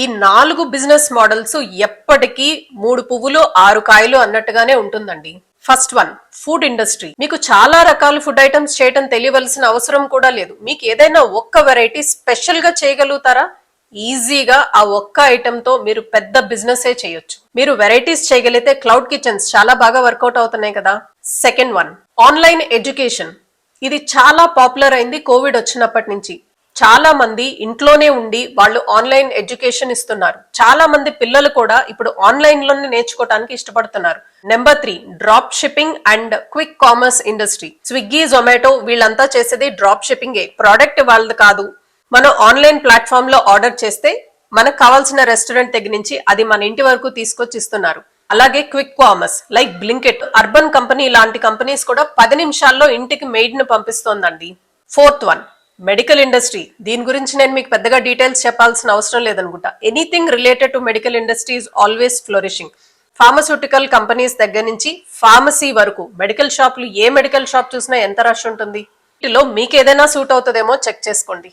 ఈ నాలుగు business models ఎప్పటికీ మూడు పువ్వులు ఆరు కాయలు అన్నట్టుగానే ఉంటుందండి. ఫస్ట్ వన్ ఫుడ్ ఇండస్ట్రీ మీకు చాలా రకాల ఫుడ్ ఐటమ్స్ చేయటం తెలియవలసిన అవసరం కూడా లేదు. మీకు ఏదైనా ఒక్క వెరైటీ స్పెషల్గా చేయగలుగుతారా? ఈజీగా ఆ ఒక్క ఐటమ్తో మీరు పెద్ద బిజినెస్ ఏ చేయొచ్చు. మీరు వెరైటీస్ చేయగలిగితే క్లౌడ్ కిచెన్స్ చాలా బాగా వర్కౌట్ అవుతున్నాయి కదా. సెకండ్ వన్ ఆన్లైన్ ఎడ్యుకేషన్ ఇది చాలా పాపులర్ అయింది కోవిడ్ వచ్చినప్పటి నుంచి. చాలా మంది ఇంట్లోనే ఉండి వాళ్ళు ఆన్లైన్ ఎడ్యుకేషన్ ఇస్తున్నారు. చాలా మంది పిల్లలు కూడా ఇప్పుడు ఆన్లైన్లోనే నేర్చుకోవడానికి ఇష్టపడుతున్నారు. Number three drop shipping and quick commerce industry Swiggy Zomato వీళ్ళంతా చేసేది డ్రాప్ షిప్పింగే ప్రోడక్ట్ వాళ్ళది కాదు. మనం ఆన్లైన్ ప్లాట్ఫామ్లో ఆర్డర్ చేస్తే మనకు కావాల్సిన రెస్టారెంట్ దగ్గర నుంచి అది మన ఇంటి వరకు తీసుకొచ్చి ఇస్తున్నారు. అలాగే quick commerce like Blinkit urban company లాంటి కంపెనీస్ కూడా పది నిమిషాల్లో ఇంటికి మెయిడ్ను పంపిస్తోందండి. Fourth one medical industry. దీని గురించి నేను మీకు పెద్దగా డీటెయిల్స్ చెప్పాల్సిన అవసరం లేదనుకుంటా. Anything related to medical industry is always flourishing. Pharmaceutical companies దగ్గర నుంచి ఫార్మసీ వరకు మెడికల్ షాపులు ఏ మెడికల్ షాప్ చూసినా ఎంత రష్ ఉంటుంది? వీటిలో మీకు ఏదైనా సూట్ అవుతుందేమో చెక్ చేసుకోండి.